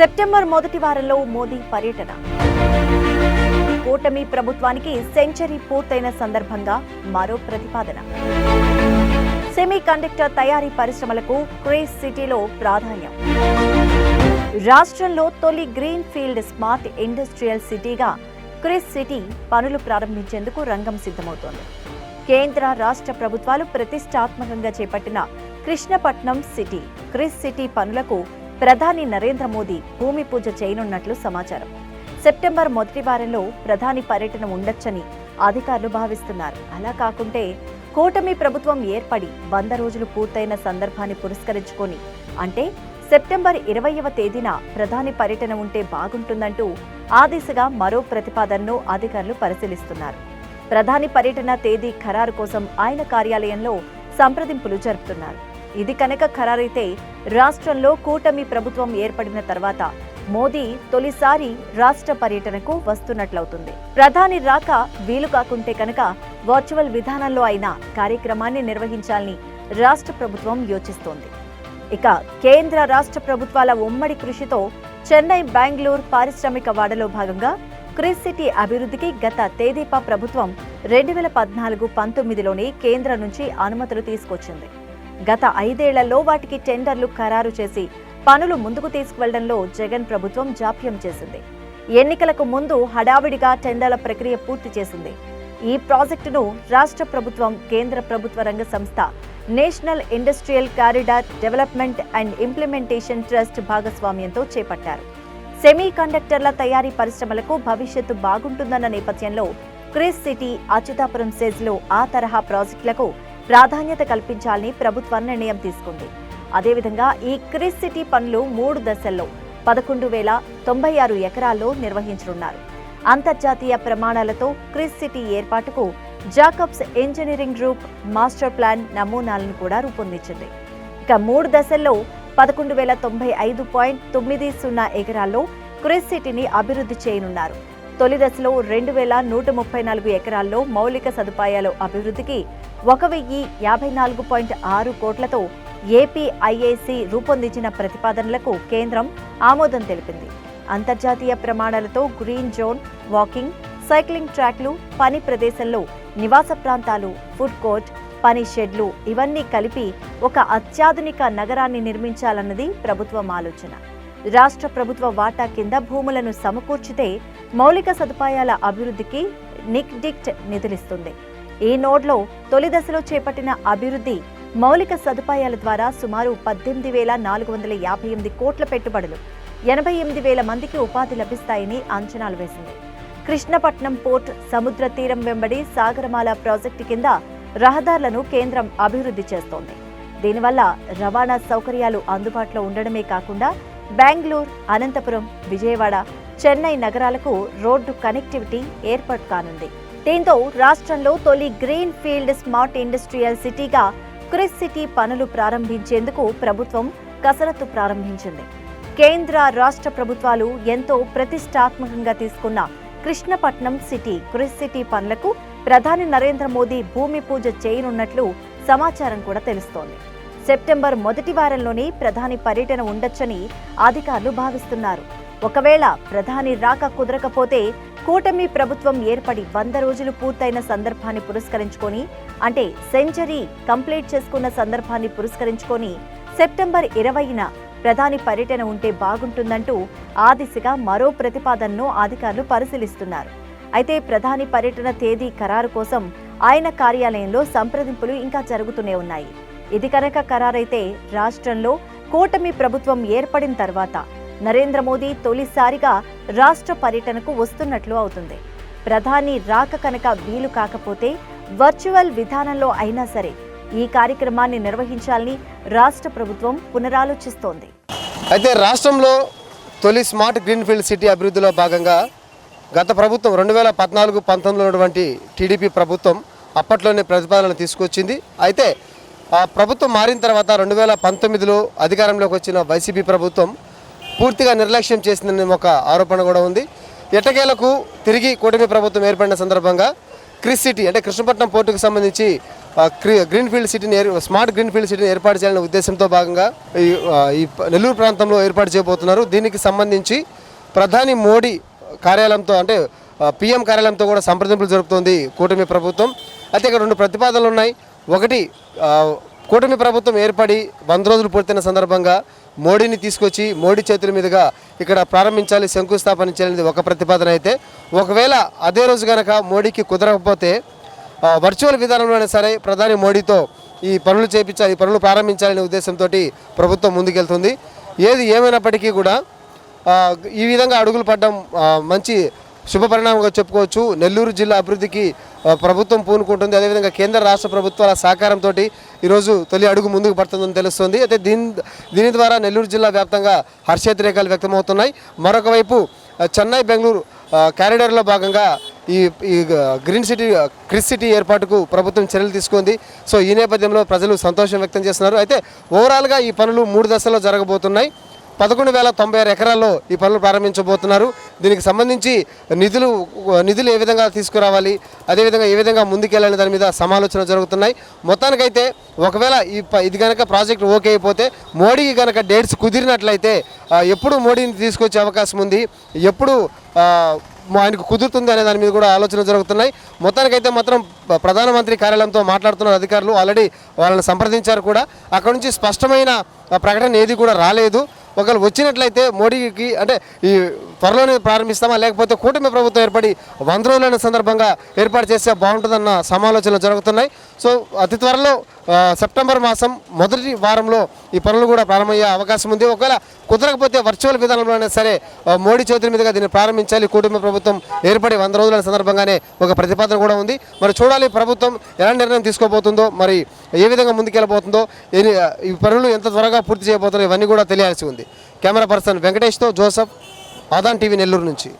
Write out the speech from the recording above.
September మొదటి వారంలో మోదీ పర్యటన. కూటమి ప్రభుత్వానికి సెంచరీ పూర్తయిన సందర్భంగా మరో ప్రతిపాదన. సెమీ కండక్టర్ తయారీ పరిశ్రమలకు క్రేజ్ సిటీలో ప్రాధాన్యం. రాష్ట్రంలో తొలి గ్రీన్ ఫీల్డ్ స్మార్ట్ ఇండస్ట్రియల్ సిటీగా క్రిస్ సిటీ పనులు ప్రారంభించేందుకు రంగం సిద్ధమవుతోంది. కేంద్ర రాష్ట్ర ప్రభుత్వాలు ప్రతిష్టాత్మకంగా చేపట్టిన కృష్ణపట్నం సిటీ క్రిస్ సిటీ పనులకు ప్రధాని నరేంద్ర మోదీ భూమి పూజ చేయనున్నట్లు సమాచారం. సెప్టెంబర్ మొదటి వారంలో ప్రధాని పర్యటన ఉండొచ్చని అధికారులు భావిస్తున్నారు. అలా కాకుంటే కూటమి ప్రభుత్వం ఏర్పడి వంద రోజులు పూర్తయిన సందర్భాన్ని పురస్కరించుకొని అంటే సెప్టెంబర్ ఇరవైవ తేదీన ప్రధాని పర్యటన ఉంటే బాగుంటుందంటూ ఆ దిశగా మరో ప్రతిపాదనను అధికారులు పరిశీలిస్తున్నారు. ప్రధాని పర్యటన తేదీ ఖరారు కోసం ఆయన కార్యాలయంలో సంప్రదింపులు జరుపుతున్నారు. ఇది కనుక ఖరారైతే రాష్ట్రంలో కూటమి ప్రభుత్వం ఏర్పడిన తర్వాత మోదీ తొలిసారి రాష్ట్ర పర్యటనకు వస్తున్నట్లవుతుంది. ప్రధాని రాక వీలు కాకుంటే కనుక వర్చువల్ విధానంలో అయినా కార్యక్రమాన్ని నిర్వహించాలని రాష్ట్ర ప్రభుత్వం యోచిస్తోంది. ఇక కేంద్ర రాష్ట్ర ప్రభుత్వాల ఉమ్మడి కృషితో చెన్నై బెంగళూరు పారిశ్రామిక వాడలో భాగంగా క్రిస్ సిటీ అభివృద్ధికి గత తేదీపా ప్రభుత్వం రెండు వేల పద్నాలుగు పంతొమ్మిదిలోనే కేంద్రం నుంచి అనుమతులు తీసుకొచ్చింది. గత ఐదేళ్ళలో వాటికి టెండర్లు ఖరారు చేసి పనులు ముందుకు తీసుకువెళ్ళడంలో జగన్ ప్రభుత్వం జాప్యం చేసింది. ఎన్నికలకు ముందు హడావిడిగా టెండర్ల ప్రక్రియ పూర్తి చేసింది. ఈ ప్రాజెక్టును రాష్ట్ర ప్రభుత్వం కేంద్ర ప్రభుత్వ రంగ సంస్థ National Industrial Corridor Development and Implementation Trust భాగస్వామ్యంతో చేపట్టారు. సెమీ కండక్టర్ల తయారీ పరిశ్రమలకు భవిష్యత్తు బాగుంటుందన్న నేపథ్యంలో క్రిస్ సిటీ అచ్యుతాపురం సెజ్లో ఆ తరహా ప్రాజెక్టులకు ప్రాధాన్యత కల్పించాలని ప్రభుత్వం నిర్ణయం తీసుకుంది. అదేవిధంగా ఈ క్రిస్ సిటీ పనులు మూడు దశల్లో పదకొండు వేల తొంభై ఆరు ఎకరాల్లో నిర్వహించనున్నారు. అంతర్జాతీయ ప్రమాణాలతో క్రిస్ సిటీ ఏర్పాటుకు Jacobs Engineering Group master plan నమూనాలను కూడా రూపొందించింది. ఇక మూడు దశల్లో పదకొండు వేల తొంభై ఐదు పాయింట్ తొమ్మిది సున్నా ఎకరాల్లో క్రిస్ సిటీని అభివృద్ధి చేయనున్నారు. తొలి దశలో రెండు వేల నూట ముప్పై నాలుగు ఎకరాల్లో మౌలిక సదుపాయాల అభివృద్ధికి ఒక వెయ్యి యాభై నాలుగు పాయింట్ ఆరు కోట్లతో ఏపీఐఏసీ రూపొందించిన ప్రతిపాదనలకు కేంద్రం ఆమోదం తెలిపింది. అంతర్జాతీయ ప్రమాణాలతో గ్రీన్ జోన్ వాకింగ్ సైక్లింగ్ ట్రాక్లు పని ప్రదేశంలో నివాస ప్రాంతాలు ఫుడ్ కోర్ట్ పని షెడ్లు ఇవన్నీ కలిపి ఒక అత్యాధునిక నగరాన్ని నిర్మించాలన్నది ప్రభుత్వం ఆలోచన. రాష్ట్ర ప్రభుత్వ వాటా కింద భూములను సమకూర్చితే మౌలిక సదుపాయాల అభివృద్ధికి నిక్డిక్ట్ నిధులిస్తుంది. ఈ నోడ్లో తొలి దశలో చేపట్టిన అభివృద్ధి మౌలిక సదుపాయాల ద్వారా సుమారు పద్దెనిమిది వేల నాలుగు వందల యాభై ఎనిమిది కోట్ల పెట్టుబడులు ఎనభై ఎనిమిది వేల మందికి ఉపాధి లభిస్తాయని అంచనాలు వేసింది. కృష్ణపట్నం పోర్ట్ సముద్ర తీరం వెంబడి సాగరమాల ప్రాజెక్టు కింద రహదారులను కేంద్రం అభివృద్ధి చేస్తోంది. దీనివల్ల రవాణా సౌకర్యాలు అందుబాటులో ఉండడమే కాకుండా బెంగళూరు అనంతపురం విజయవాడ చెన్నై నగరాలకు రోడ్డు కనెక్టివిటీ ఏర్పాటు కానుంది దీంతో రాష్ట్రంలో తొలి గ్రీన్ ఫీల్డ్ స్మార్ట్ ఇండస్ట్రియల్ సిటీగా క్రిస్ సిటీ పనులు ప్రారంభించేందుకు ప్రభుత్వం కసరత్తు ప్రారంభించింది. కేంద్ర రాష్ట్ర ప్రభుత్వాలు ఎంతో ప్రతిష్టాత్మకంగా తీసుకున్న కృష్ణపట్నం సిటీ క్రిస్ సిటీ పనులకు ప్రధాని నరేంద్ర మోదీ భూమి పూజ చేయనున్నట్లు సమాచారం కూడా తెలుస్తోంది. సెప్టెంబర్ మొదటి వారంలోనే ప్రధాని పర్యటన ఉండొచ్చని అధికారులు భావిస్తున్నారు. ఒకవేళ ప్రధాని రాక కుదరకపోతే కూటమి ప్రభుత్వం ఏర్పడి వంద రోజులు పూర్తయిన సందర్భాన్ని పురస్కరించుకొని అంటే సెంచరీ కంప్లీట్ చేసుకున్న సందర్భాన్ని పురస్కరించుకొని సెప్టెంబర్ ఇరవైన ప్రధాని పర్యటన ఉంటే బాగుంటుందంటూ ఆ దిశగా మరో ప్రతిపాదనను అధికారులు పరిశీలిస్తున్నారు. అయితే ప్రధాని పర్యటన తేదీ ఖరారు కోసం ఆయన కార్యాలయంలో సంప్రదింపులు ఇంకా జరుగుతూనే ఉన్నాయి. ఇది కనుక ఖరారైతే రాష్ట్రంలో కూటమి ప్రభుత్వం ఏర్పడిన తర్వాత నరేంద్ర మోదీ తొలిసారిగా రాష్ట్ర పర్యటనకు వస్తున్నట్లు అవుతుంది. ప్రధాని రాక కనుక వీలు కాకపోతే వర్చువల్ విధానంలో అయినా సరే ఈ కార్యక్రమాన్ని నిర్వహించాలని రాష్ట్ర ప్రభుత్వం పునరాలోచిస్తోంది. అయితే రాష్ట్రంలో తొలి స్మార్ట్ గ్రీన్ఫీల్డ్ సిటీ అభివృద్ధిలో భాగంగా గత ప్రభుత్వం రెండు వేల పద్నాలుగు పంతొమ్మిదిలో ఉన్నటువంటి టీడీపీ ప్రభుత్వం అప్పట్లోనే ప్రతిపాదనలు తీసుకొచ్చింది. అయితే ఆ ప్రభుత్వం మారిన తర్వాత రెండు వేల పంతొమ్మిదిలో అధికారంలోకి వచ్చిన వైసీపీ ప్రభుత్వం పూర్తిగా నిర్లక్ష్యం చేసిందని ఒక ఆరోపణ కూడా ఉంది. ఎట్టకేలకు తిరిగి కూటమి ప్రభుత్వం ఏర్పడిన సందర్భంగా క్రిస్ సిటీ అంటే కృష్ణపట్నం పోర్టుకు సంబంధించి ఆ, గ్రీన్ ఫీల్డ్ సిటీని స్మార్ట్ గ్రీన్ ఫీల్డ్ సిటీని ఏర్పాటు చేయాలనే ఉద్దేశంతో భాగంగా ఈ ఈ నెల్లూరు ప్రాంతంలో ఏర్పాటు చేయబోతున్నారు. దీనికి సంబంధించి ప్రధాని మోడీ కార్యాలయంతో అంటే పిఎం కార్యాలయంతో కూడా సంప్రదింపులు జరుపుతోంది కూటమి ప్రభుత్వం. అయితే ఇక్కడ రెండు ప్రతిపాదనలు ఉన్నాయి. ఒకటి కూటమి ప్రభుత్వం ఏర్పడి వంద రోజులు పూర్తయిన సందర్భంగా మోడీని తీసుకొచ్చి మోడీ చేతుల మీదుగా ఇక్కడ ప్రారంభించాలి శంకుస్థాపన చేయాలనేది ఒక ప్రతిపాదన అయితే. ఒకవేళ అదే రోజు కనుక మోడీకి కుదరకపోతే వర్చువల్ విధానంలోనే సరే ప్రధాని మోడీతో ఈ పనులు చేపించాలి ఈ పనులు ప్రారంభించాలనే ఉద్దేశంతో ప్రభుత్వం ముందుకెళ్తుంది. ఏది ఏమైనప్పటికీ కూడా ఈ విధంగా అడుగులు పడడం మంచి శుభ పరిణామంగా చెప్పుకోవచ్చు. నెల్లూరు జిల్లా అభివృద్ధికి ప్రభుత్వం పూనుకుంటుంది. అదేవిధంగా కేంద్ర రాష్ట్ర ప్రభుత్వాల సహకారంతో ఈరోజు తొలి అడుగు ముందుకు పడుతుందని తెలుస్తుంది. అయితే దీని దీని ద్వారా నెల్లూరు జిల్లా వ్యాప్తంగా హర్షేతిరేకాలు వ్యక్తమవుతున్నాయి. మరొక వైపు చెన్నై బెంగళూరు ఆ, భాగంగా ఈ ఈ గ్రీన్ సిటీ క్రిస్ సిటీ ఏర్పాటుకు ప్రభుత్వం చర్యలు తీసుకుంది. సో ఈ నేపథ్యంలో ప్రజలు సంతోషం వ్యక్తం చేస్తున్నారు. అయితే ఓవరాల్గా ఈ పనులు మూడు దశల్లో జరగబోతున్నాయి. పదకొండు వేల తొంభై ఆరు ఎకరాల్లో ఈ పనులు ప్రారంభించబోతున్నారు. దీనికి సంబంధించి నిధులు నిధులు ఏ విధంగా తీసుకురావాలి అదేవిధంగా ఏ విధంగా ముందుకెళ్ళాలని దాని మీద సమాలోచన జరుగుతున్నాయి. మొత్తానికైతే ఒకవేళ ఈ ప- ఇది కనుక ప్రాజెక్ట్ ఓకే అయిపోతే మోడీకి కనుక డేట్స్ కుదిరినట్లయితే ఎప్పుడు మోడీని తీసుకొచ్చే అవకాశం ఉంది ఎప్పుడు మా- ఆయనకు కుదురుతుంది అనే దాని మీద కూడా ఆలోచన జరుగుతున్నాయి. మొత్తానికైతే మాత్రం ప్రధానమంత్రి కార్యాలయంతో మాట్లాడుతున్న అధికారులు ఆల్రెడీ వాళ్ళని సంప్రదించారు కూడా. అక్కడ నుంచి స్పష్టమైన ప్రకటన ఏది కూడా రాలేదు. ఒకవేళ వచ్చినట్లయితే మోడీకి అంటే ఈ త్వరలోనే ప్రారంభిస్తామా? లేకపోతే కూటమి ప్రభుత్వం ఏర్పడి వంద రోజులైన సందర్భంగా ఏర్పాటు చేస్తే బాగుంటుందన్న సమాలోచనలు జరుగుతున్నాయి. సో అతి త్వరలో సెప్టెంబర్ మాసం మొదటి వారంలో ఈ పనులు కూడా ప్రారంభమయ్యే అవకాశం ఉంది. ఒకవేళ కుదరకపోతే వర్చువల్ విధానంలోనే సరే మోడీ చేతుల మీదుగా దీన్ని ప్రారంభించాలి. కుటుంబ ప్రభుత్వం ఏర్పడి వంద రోజుల సందర్భంగానే ఒక ప్రతిపాదన కూడా ఉంది. మరి చూడాలి ప్రభుత్వం ఎలా నిర్ణయం తీసుకోబోతుందో మరి ఏ విధంగా ముందుకెళ్ళబోతుందో ఈ పనులు ఎంత త్వరగా పూర్తి చేయబోతుందో ఇవన్నీ కూడా తెలియాల్సి ఉంది. కెమెరా పర్సన్ వెంకటేష్తో జోసఫ్. ఆదాన్ టీవీ నెల్లూరు నుంచి.